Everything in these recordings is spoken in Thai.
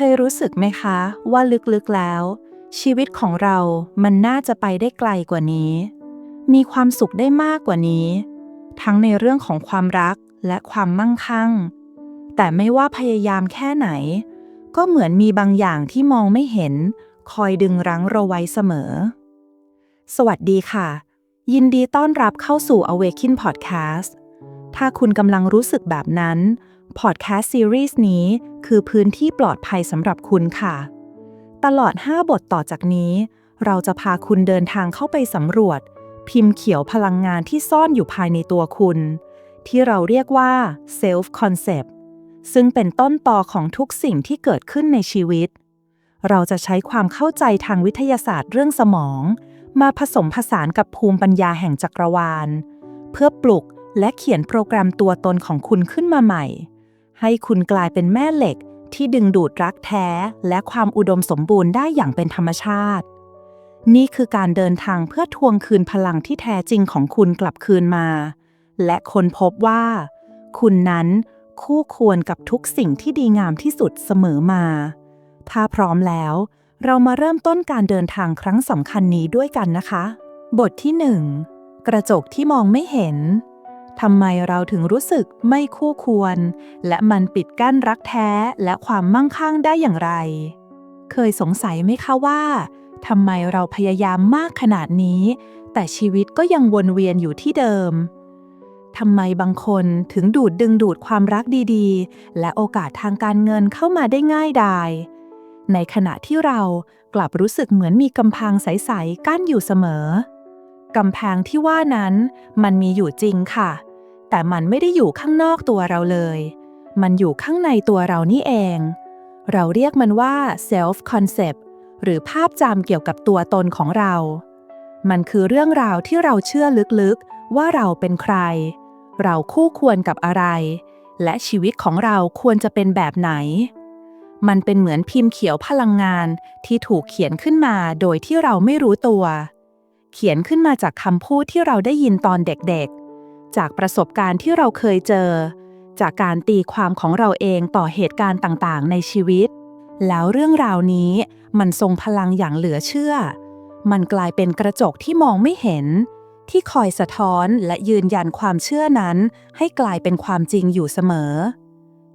คยรู้สึกไหมคะว่าลึกๆแล้ว ชีวิตของเรามันน่าจะไปได้ไกลกว่านี้ มีความสุขได้มากกว่านี้ ทั้งในเรื่องของความรักและความมั่งคั่ง แต่ไม่ว่าพยายามแค่ไหน ก็เหมือนมีบางอย่างที่มองไม่เห็น คอยดึงรั้งเราไว้เสมอ สวัสดีค่ะ ยินดีต้อนรับเข้าสู่ Awaken Podcast ถ้าคุณกำลังรู้สึกแบบนั้น Podcast Series นี้ คือพื้นที่ปลอดภัยสำหรับคุณค่ะ ตลอด 5 บทต่อจากนี้ เราจะพาคุณเดินทางเข้าไปสำรวจ พิมพ์เขียวพลังงานที่ซ่อนอยู่ภายในตัวคุณ ที่เราเรียกว่า Self Concept ซึ่งเป็นต้นตอของทุกสิ่งที่เกิดขึ้นในชีวิต เราจะใช้ความเข้าใจทางวิทยาศาสตร์เรื่องสมอง มาผสมผสานกับภูมิปัญญาแห่งจักรวาล เพื่อปลุกและเขียนโปรแกรมตัวตนของคุณขึ้นมาใหม่ ให้คุณกลายเป็นแม่เหล็กที่ดึงดูดรักแท้และความอุดมสมบูรณ์ได้อย่างเป็นธรรมชาติ นี่คือการเดินทางเพื่อทวงคืนพลังที่แท้จริงของคุณกลับคืนมา และคนพบว่า คุณนั้นคู่ควรกับทุกสิ่งที่ดีงามที่สุดเสมอมา ถ้าพร้อมแล้ว เรามาเริ่มต้นการเดินทางครั้งสำคัญนี้ด้วยกันนะคะ บทที่ 1 กระจกที่มองไม่เห็น ทำไมเราถึงรู้สึกไม่คู่ควร และมันปิดกั้นรักแท้และความมั่งคั่งได้อย่างไร เคยสงสัยไหมคะว่าทำไมเราพยายามมากขนาดนี้ แต่ชีวิตก็ยังวนเวียนอยู่ที่เดิมทำไมบางคนถึงดูดดึงดูดความรักดีๆ และโอกาสทางการเงินเข้ามาได้ง่ายดาย ในขณะที่เรากลับรู้สึกเหมือนมีกำแพงใส ๆ กั้นอยู่เสมอ กำแพงที่ว่านั้นมันมีอยู่จริงค่ะ แต่มันไม่ได้อยู่ข้างนอกตัวเราเลย มันอยู่ข้างในตัวเรานี่เอง เราเรียกมันว่า self concept หรือภาพจำเกี่ยวกับตัวตนของเรา มันคือเรื่องราวที่เราเชื่อลึกๆ ว่าเราเป็นใคร เราคู่ควรกับอะไร และชีวิตของเราควรจะเป็นแบบไหน มันเป็นเหมือนพิมพ์เขียวพลังงานที่ถูกเขียนขึ้นมาโดยที่เราไม่รู้ตัว เขียนขึ้นมาจากคำพูดที่เราได้ยินตอนเด็กๆ จากประสบการณ์ที่เราเคยเจอ จากการตีความของเราเองต่อเหตุการณ์ต่างๆ ในชีวิต แล้วเรื่องราวนี้มันทรงพลังอย่างเหลือเชื่อ มันกลายเป็นกระจกที่มองไม่เห็น ที่คอยสะท้อนและยืนยันความเชื่อนั้น ให้กลายเป็นความจริงอยู่เสมอ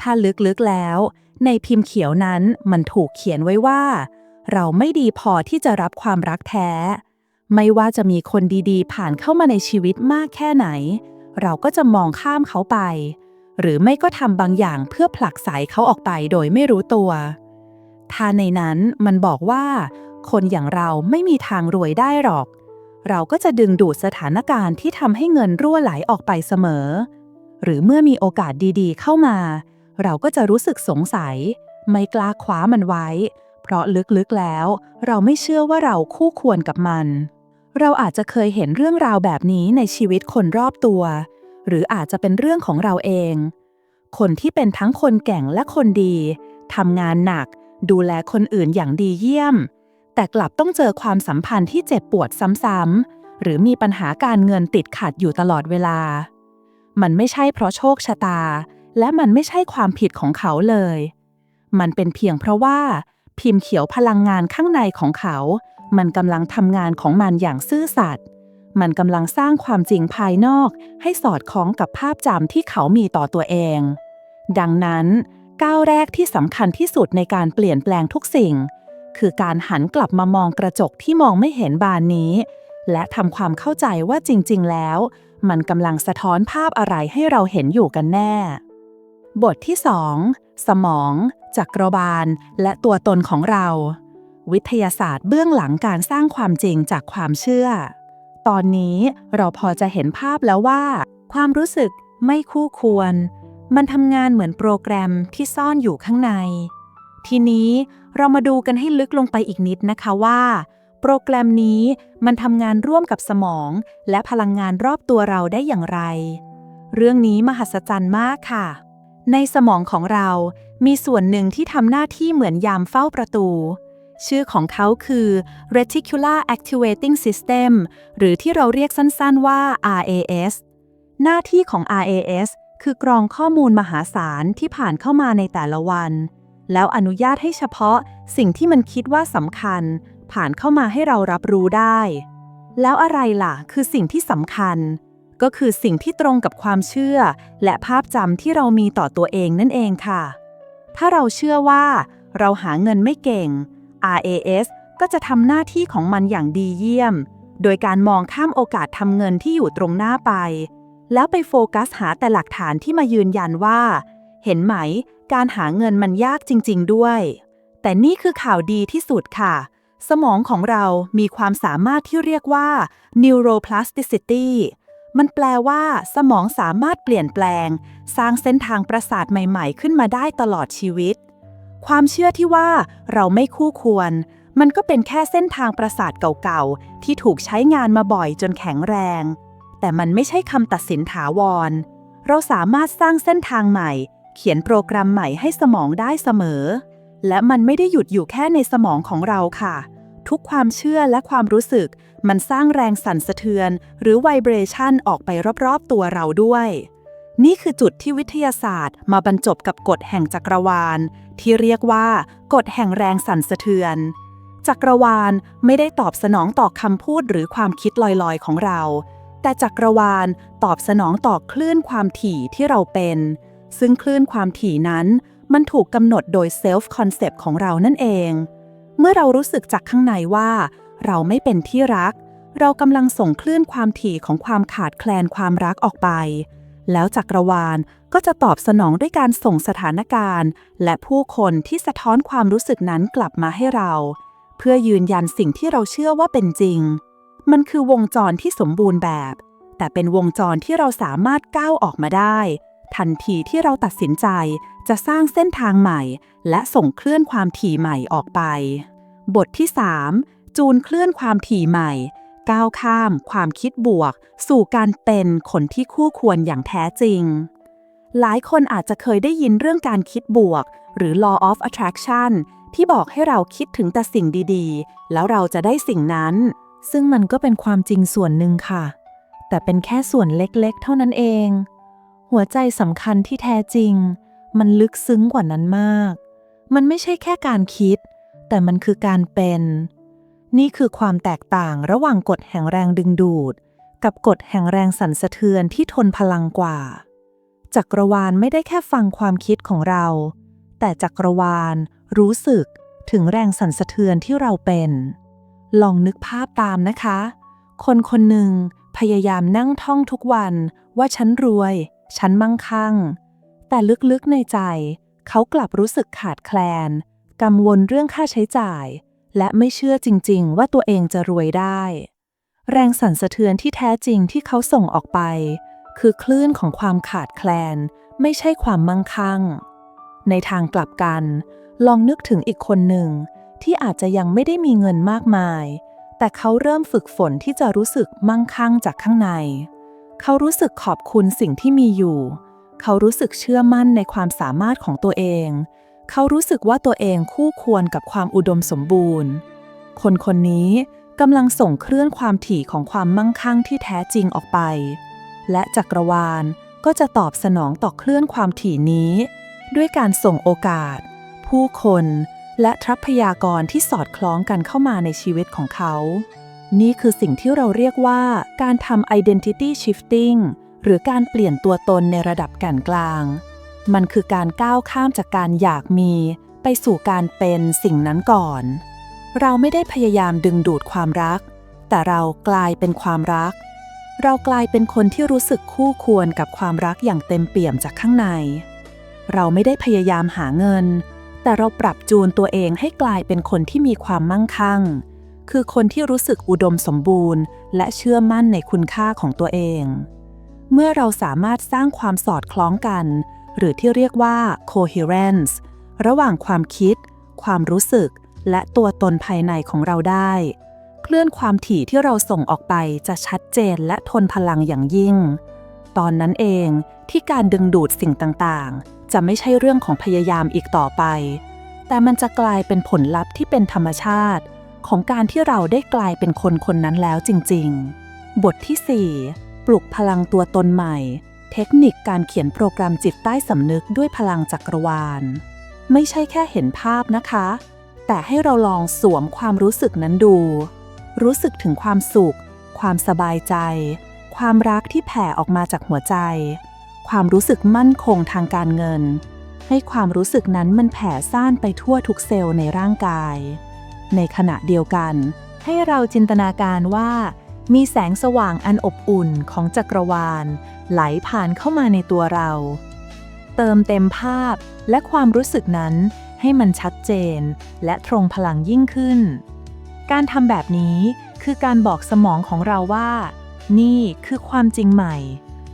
ถ้าลึกๆแล้ว ในพิมพ์เขียวนั้นมันถูกเขียนไว้ว่า เราไม่ดีพอที่จะรับความรักแท้ไม่ว่าจะมีคนดีๆ ผ่านเข้ามาในชีวิตมากแค่ไหน เราก็จะมองข้ามเขาไป หรือไม่ก็ทำบางอย่างเพื่อผลักไสเขาออกไปโดยไม่รู้ตัว ถ้าในนั้นมันบอกว่า คนอย่างเราไม่มีทางรวยได้หรอก เราก็จะดึงดูดสถานการณ์ที่ทำให้เงินรั่วไหลออกไปเสมอ หรือเมื่อมีโอกาสดีๆ เข้ามา เราก็จะรู้สึกสงสัย ไม่กล้าคว้ามันไว้ เพราะลึกๆแล้ว เราไม่เชื่อว่าเราคู่ควรกับมัน เราอาจจะเคยเห็นเรื่องราวแบบนี้ในชีวิตคนรอบตัว หรืออาจจะเป็นเรื่องของเราเอง คนที่เป็นทั้งคนแก่งและคนดีทำงานหนัก ดูแลคนอื่นอย่างดีเยี่ยม แต่กลับต้องเจอความสัมพันธ์ที่เจ็บปวดซ้ำๆหรือมีปัญหาการเงินติดขัดอยู่ตลอดเวลา มันไม่ใช่เพราะโชคชะตา และมันไม่ใช่ความผิดของเขาเลย มันเป็นเพียงเพราะว่า พิมพ์เขียวพลังงานข้างในของเขา มันกำลังทำงานของมันอย่างซื่อสัตย์ มันกำลังสร้างความจริงภายนอกให้สอดคล้องกับภาพจำที่เขามีต่อตัวเอง ดังนั้น ก้าวแรกที่สำคัญที่สุดในการเปลี่ยนแปลงทุกสิ่ง คือการหันกลับมามองกระจกที่มองไม่เห็นบานนี้ และทำความเข้าใจว่าจริง ๆ แล้ว มันกำลังสะท้อนภาพอะไรให้เราเห็นอยู่กันแน่ บทที่ 2 สมอง จักรบาล และตัวตนของเรา วิทยาศาสตร์เบื้องหลังการสร้างความจริงจากความเชื่อ ตอนนี้เราพอจะเห็นภาพแล้วว่า ความรู้สึกไม่คู่ควร มันทำงานเหมือนโปรแกรมที่ซ่อนอยู่ข้างใน ทีนี้เรามาดูกันให้ลึกลงไปอีกนิดนะคะว่า โปรแกรมนี้มันทำงานร่วมกับสมอง และพลังงานรอบตัวเราได้อย่างไร เรื่องนี้มหัศจรรย์มากค่ะ ในสมองของเรา มีส่วนหนึ่งที่ทำหน้าที่เหมือนยามเฝ้าประตู ชื่อของเขาคือ Reticular Activating System หรือที่เราเรียกสั้นๆว่า RAS หน้าที่ของ RAS คือกรองข้อมูลมหาศาลที่ผ่านเข้ามาในแต่ละวัน แล้วอนุญาตให้เฉพาะสิ่งที่มันคิดว่าสำคัญ ผ่านเข้ามาให้เรารับรู้ได้ แล้วอะไรล่ะ คือสิ่งที่สำคัญ ก็คือสิ่งที่ตรงกับความเชื่อ และภาพจำที่เรามีต่อตัวเองนั่นเองค่ะ ถ้าเราเชื่อว่า เราหาเงินไม่เก่ง RAS ก็จะทำหน้าที่ของมันอย่างดีเยี่ยม โดยการมองข้ามโอกาสทำเงินที่อยู่ตรงหน้าไป แล้วไปโฟกัสหาแต่หลักฐานที่มายืนยันว่า เห็นไหม การหาเงินมันยากจริง ๆ ด้วย แต่นี่คือข่าวดีที่สุดค่ะ สมองของเรามีความสามารถที่เรียกว่า neuroplasticity มันแปลว่า สมองสามารถเปลี่ยนแปลง สร้างเส้นทางประสาทใหม่ ๆ ขึ้นมาได้ตลอดชีวิต ความเชื่อที่ว่าเราไม่คู่ควร มันก็เป็นแค่เส้นทางประสาทเก่าๆ ที่ถูกใช้งานมาบ่อยจนแข็งแรง แต่มันไม่ใช่คำตัดสินถาวร เราสามารถสร้างเส้นทางใหม่ เขียนโปรแกรมใหม่ให้สมองได้เสมอ และมันไม่ได้หยุดอยู่แค่ในสมองของเราค่ะ ทุกความเชื่อและความรู้สึก มันสร้างแรงสั่นสะเทือน หรือไวเบรชันออกไปรอบๆตัวเราด้วยนี่คือจุดที่วิทยาศาสตร์มาบรรจบกับกฎแห่งจักรวาล ที่เรียกว่ากฎแห่งแรงสั่นสะเทือน จักรวาลไม่ได้ตอบสนองต่อคำพูดหรือความคิดลอยๆของเรา แต่จักรวาลตอบสนองต่อคลื่นความถี่ที่เราเป็น ซึ่งคลื่นความถี่นั้นมันถูกกำหนดโดยเซลฟ์คอนเซปต์ของเรานั่นเอง เมื่อเรารู้สึกจากข้างในว่า เราไม่เป็นที่รัก เรากำลังส่งคลื่นความถี่ของความขาดแคลนความรักออกไป แล้วจักรวาล ก็จะตอบสนองด้วยการส่งสถานการณ์ และผู้คนที่สะท้อนความรู้สึกนั้นกลับมาให้เรา เพื่อยืนยันสิ่งที่เราเชื่อว่าเป็นจริง มันคือวงจรที่สมบูรณ์แบบ แต่เป็นวงจรที่เราสามารถก้าวออกมาได้ ทันทีที่เราตัดสินใจจะสร้างเส้นทางใหม่ และส่งเคลื่อนความถี่ใหม่ออกไป บทที่ 3 จูนเคลื่อนความถี่ใหม่ก้าวข้าม ความคิดบวก สู่การเป็นคนที่คู่ควรอย่างแท้จริง หลายคนอาจจะเคยได้ยินเรื่องการคิดบวก หรือ law of attraction ที่บอกให้เราคิดถึงแต่สิ่งดีๆ แล้วเราจะได้สิ่งนั้น ซึ่งมันก็เป็นความจริงส่วนหนึ่งค่ะ แต่เป็นแค่ส่วนเล็กๆ เท่านั้นเอง หัวใจสำคัญที่แท้จริง มันลึกซึ้งกว่านั้นมาก มันไม่ใช่แค่การคิด แต่มันคือการเป็น นี่คือความแตกต่างระหว่างกฎแห่งแรงดึงดูด กับกฎแห่งแรงสั่นสะเทือนที่ทนพลังกว่า จักรวาลไม่ได้แค่ฟังความคิดของเรา แต่จักรวาลรู้สึกถึงแรงสั่นสะเทือนที่เราเป็น ลองนึกภาพตามนะคะ คนคนหนึ่งพยายามนั่งท่องทุกวันว่าฉันรวย ฉันมั่งคั่ง แต่ลึกๆในใจ เขากลับรู้สึกขาดแคลน กังวลเรื่องค่าใช้จ่าย และไม่เชื่อจริง ๆ ว่าตัวเองจะรวยได้ แรงสั่นสะเทือนที่แท้จริงที่เขาส่งออกไป คือคลื่นของความขาดแคลน ไม่ใช่ความมั่งคั่ง ในทางกลับกัน ลองนึกถึงอีกคนหนึ่ง ที่อาจจะยังไม่ได้มีเงินมากมาย แต่เขาเริ่มฝึกฝนที่จะรู้สึกมั่งคั่งจากข้างใน เขารู้สึกขอบคุณสิ่งที่มีอยู่ เขารู้สึกเชื่อมั่นในความสามารถของตัวเอง เขารู้สึกว่าตัวเองคู่ควรกับความอุดมสมบูรณ์ คนคนนี้กำลังส่งเคลื่อนความถี่ของความมั่งคั่งที่แท้จริงออกไป และจักรวาลก็จะตอบสนองต่อเคลื่อนความถี่นี้ ด้วยการส่งโอกาส ผู้คน และทรัพยากรที่สอดคล้องกันเข้ามาในชีวิตของเขา นี่คือสิ่งที่เราเรียกว่าการทำ identity shifting หรือการเปลี่ยนตัวตนในระดับแก่นกลาง มันคือการก้าวข้ามจากการอยากมี ไปสู่การเป็นสิ่งนั้นก่อน เราไม่ได้พยายามดึงดูดความรัก แต่เรากลายเป็นความรัก เรากลายเป็นคนที่รู้สึกคู่ควรกับความรักอย่างเต็มเปี่ยมจากข้างใน เราไม่ได้พยายามหาเงิน แต่เราปรับจูนตัวเองให้กลายเป็นคนที่มีความมั่งคั่ง คือคนที่รู้สึกอุดมสมบูรณ์ และเชื่อมั่นในคุณค่าของตัวเอง เมื่อเราสามารถสร้างความสอดคล้องกัน หรือที่เรียกว่า coherence ระหว่างความคิด ความรู้สึก และตัวตนภายในของเราได้ เคลื่อนความถี่ที่เราส่งออกไปจะชัดเจนและทนพลังอย่างยิ่ง ตอนนั้นเองที่การดึงดูดสิ่งต่างๆ จะไม่ใช่เรื่องของพยายามอีกต่อไป แต่มันจะกลายเป็นผลลัพธ์ที่เป็นธรรมชาติ ของการที่เราได้กลายเป็นคนคนนั้นแล้วจริง ๆ บทที่ 4 ปลุกพลังตัวตนใหม่ เทคนิคการเขียนโปรแกรมจิตใต้สำนึกด้วยพลังจักรวาล ไม่ใช่แค่เห็นภาพนะคะแต่ให้เราลองสวมความรู้สึกนั้นดู รู้สึกถึงความสุข ความสบายใจ ความรักที่แผ่ออกมาจากหัวใจ ความรู้สึกมั่นคงทางการเงิน ให้ความรู้สึกนั้นมันแผ่ซ่านไปทั่วทุกเซลล์ในร่างกาย ในขณะเดียวกัน ให้เราจินตนาการว่า มีแสงสว่างอันอบอุ่นของจักรวาล ไหลผ่านเข้ามาในตัวเรา เติมเต็มภาพและความรู้สึกนั้นให้มันชัดเจนและตรงพลังยิ่งขึ้น การทำแบบนี้คือการบอกสมองของเราว่า นี่คือความจริงใหม่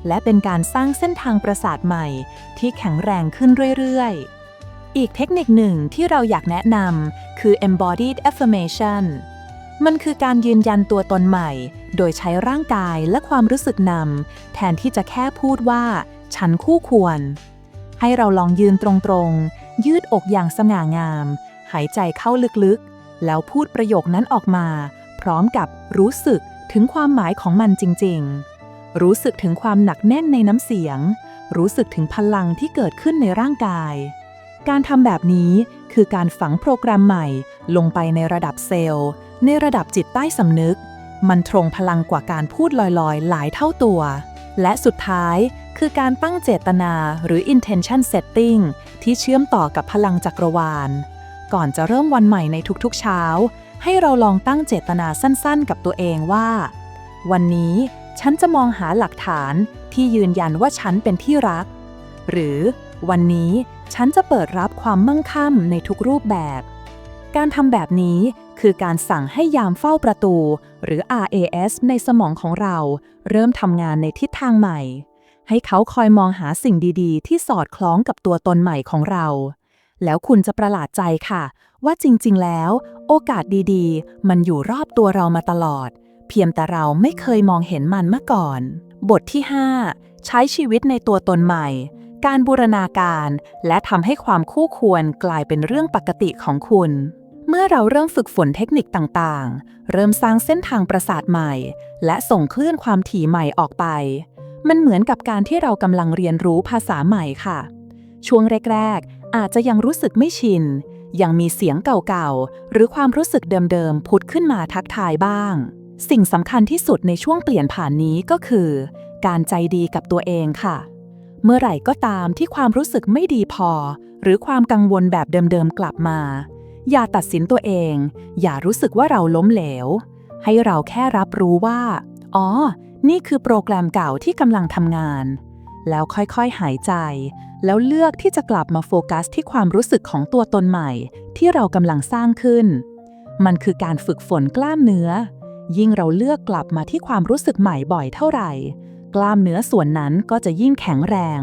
และเป็นการสร้างเส้นทางประสาทใหม่ที่แข็งแรงขึ้นเรื่อยๆ อีกเทคนิคหนึ่งที่เราอยากแนะนำคือ embodied affirmation มันคือการยืนยันตัวตนใหม่ โดยใช้ร่างกายและความรู้สึกนำแทนที่จะแค่พูดว่า ฉันคู่ควร ให้เราลองยืนตรงๆ ยืดอกอย่างสง่างาม หายใจเข้าลึกๆ แล้วพูดประโยคนั้นออกมา พร้อมกับรู้สึกถึงความหมายของมันจริง ๆ รู้สึกถึงความหนักแน่นในน้ำเสียง รู้สึกถึงพลังที่เกิดขึ้นในร่างกาย การทำแบบนี้คือการฝังโปรแกรมใหม่ลงไปในระดับเซลล์ ในระดับจิตใต้สำนึก มันตรงพลังกว่าการพูดลอยๆ หลายเท่าตัว และสุดท้ายคือการตั้งเจตนาหรือ intention setting ที่เชื่อมต่อกับพลังจักรวาล ก่อนจะเริ่มวันใหม่ในทุกๆเช้า ให้เราลองตั้งเจตนาสั้นๆ กับตัวเองว่า วันนี้ฉันจะมองหาหลักฐานที่ยืนยันว่าฉันเป็นที่รัก หรือวันนี้ฉันจะเปิดรับความมั่งคั่งในทุกรูปแบบ การทำแบบนี้คือการสั่งให้ยามเฝ้าประตู หรือ RAS ในสมองของเรา เริ่มทำงานในทิศทางใหม่ ให้เขาคอยมองหาสิ่งดีๆ ที่สอดคล้องกับตัวตนใหม่ของเรา แล้วคุณจะประหลาดใจค่ะ ว่าจริง ๆ แล้ว โอกาสดีๆ มันอยู่รอบตัวเรามาตลอด เพียงแต่เราไม่เคยมองเห็นมันมาก่อน บทที่ 5 ใช้ชีวิตในตัวตนใหม่ การบูรณาการ และทำให้ความคู่ควรกลายเป็นเรื่องปกติของคุณ เมื่อเราเริ่มฝึกฝนเทคนิคต่างๆ เริ่มสร้างเส้นทางประสาทใหม่ และส่งคลื่นความถี่ใหม่ออกไป มันเหมือนกับการที่เรากำลังเรียนรู้ภาษาใหม่ค่ะช่วงแรก อาจจะยังรู้สึกไม่ชิน ยังมีเสียงเก่าๆ หรือความรู้สึกเดิมๆพุดขึ้นมาทักทายบ้าง สิ่งสำคัญที่สุดในช่วงเปลี่ยนผ่านนี้ก็คือ การใจดีกับตัวเองค่ะ เมื่อไหร่ก็ตามที่ความรู้สึกไม่ดีพอ หรือความกังวลแบบเดิมๆ กลับมา อย่าตัดสินตัวเอง อย่ารู้สึกว่าเราล้มเหลว ให้เราแค่รับรู้ว่า อ๋อ นี่คือโปรแกรมเก่าที่กำลังทำงาน แล้วค่อยๆ หายใจ แล้วเลือกที่จะกลับมาโฟกัสที่ความรู้สึกของตัวตนใหม่ ที่เรากำลังสร้างขึ้น มันคือการฝึกฝนกล้ามเนื้อ ยิ่งเราเลือกกลับมาที่ความรู้สึกใหม่บ่อยเท่าไหร่ กล้ามเนื้อส่วนนั้นก็จะยิ่งแข็งแรง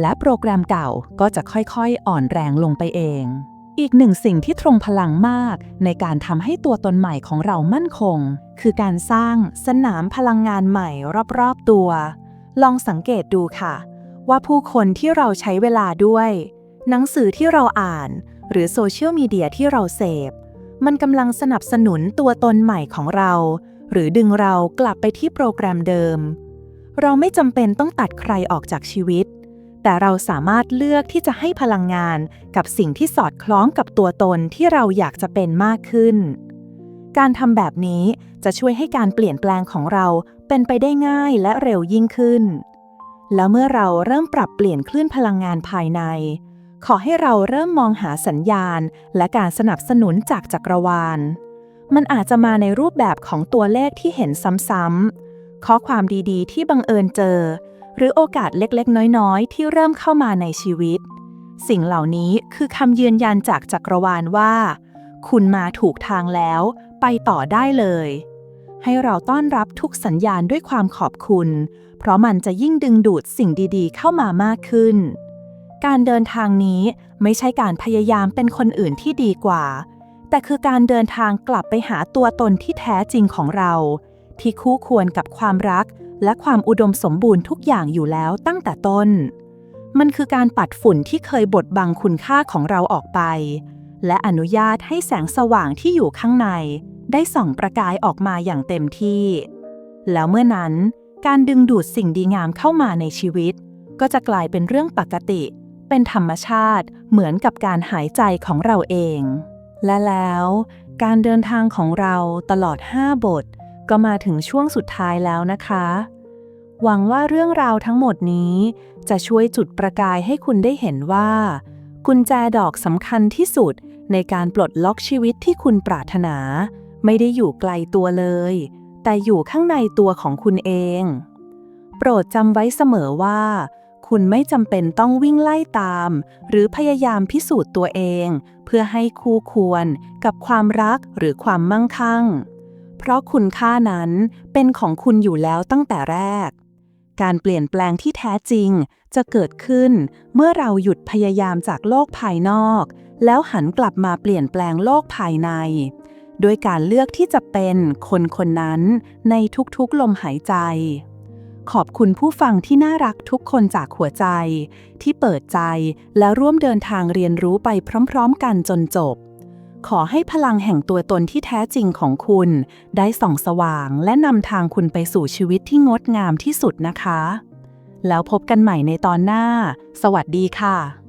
และโปรแกรมเก่าก็จะค่อยๆ อ่อนแรงลงไปเอง อีกหนึ่งสิ่งที่ตรงพลังมาก ในการทำให้ตัวตนใหม่ของเรามั่นคง คือการสร้างสนามพลังงานใหม่รอบๆตัว ลองสังเกตดูค่ะ ว่าผู้คนที่เราใช้เวลาด้วย หนังสือที่เราอ่าน หรือโซเชียลมีเดียที่เราเสพ มันกำลังสนับสนุนตัวตนใหม่ของเรา หรือดึงเรากลับไปที่โปรแกรมเดิม เราไม่จำเป็นต้องตัดใครออกจากชีวิต แต่เราสามารถเลือกที่จะให้พลังงานกับสิ่งที่สอดคล้องกับตัวตนที่เราอยากจะเป็นมากขึ้น การทำแบบนี้จะช่วยให้การเปลี่ยนแปลงของเราเป็นไปได้ง่ายและเร็วยิ่งขึ้น แล้วเมื่อเราเริ่มปรับเปลี่ยนคลื่นพลังงานภายใน ขอให้เราเริ่มมองหาสัญญาณ และการสนับสนุนจากจักรวาล มันอาจจะมาในรูปแบบของตัวเลขที่เห็นซ้ำๆข้อความดีๆ ที่บังเอิญเจอ หรือโอกาสเล็กๆ น้อยๆ ที่เริ่มเข้ามาในชีวิต สิ่งเหล่านี้คือคำยืนยันจากจักรวาลว่า คุณมาถูกทางแล้ว ไปต่อได้เลย ให้เราต้อนรับทุกสัญญาณด้วยความขอบคุณ เพราะมันจะยิ่งดึงดูดสิ่งดีๆ เข้ามามากขึ้น การเดินทางนี้ไม่ใช่การพยายามเป็นคนอื่นที่ดีกว่า แต่คือการเดินทางกลับไปหาตัวตนที่แท้จริงของเรา ที่คู่ควรกับความรัก และความอุดมสมบูรณ์ทุกอย่างอยู่แล้วตั้งแต่ต้น มันคือการปัดฝุ่นที่เคยบดบังคุณค่าของเราออกไป และอนุญาตให้แสงสว่างที่อยู่ข้างใน ได้ส่องประกายออกมาอย่างเต็มที่ แล้วเมื่อนั้นการดึงดูดสิ่งดีงามเข้ามาในชีวิต ก็จะกลายเป็นเรื่องปกติ เป็นธรรมชาติเหมือนกับการหายใจของเราเอง และแล้วการเดินทางของเราตลอด 5 บท ก็มาถึงช่วงสุดท้ายแล้วนะคะ หวังว่าเรื่องราวทั้งหมดนี้ จะช่วยจุดประกายให้คุณได้เห็นว่า กุญแจดอกสำคัญที่สุดในการปลดล็อกชีวิตที่คุณปรารถนา ไม่ได้อยู่ไกลตัวเลย แต่อยู่ข้างในตัวของคุณเอง โปรดจำไว้เสมอว่า คุณไม่จำเป็นต้องวิ่งไล่ตาม หรือพยายามพิสูจน์ตัวเอง เพื่อให้คู่ควรกับความรักหรือความมั่งคั่ง เพราะคุณค่านั้นเป็นของคุณอยู่แล้วตั้งแต่แรก การเปลี่ยนแปลงที่แท้จริงจะเกิดขึ้นเมื่อเราหยุดพยายามจากโลกภายนอก แล้วหันกลับมาเปลี่ยนแปลงโลกภายใน โดยการเลือกที่จะเป็นคนคนนั้นในทุกๆลมหายใจ ขอบคุณผู้ฟังที่น่ารักทุกคนจากหัวใจ ที่เปิดใจและร่วมเดินทางเรียนรู้ไปพร้อมๆ กันจนจบ ขอให้พลังแห่งตัวตนที่แท้จริงของคุณ ได้ส่องสว่างและนำทางคุณไปสู่ชีวิตที่งดงามที่สุดนะคะ แล้วพบกันใหม่ในตอนหน้า สวัสดีค่ะ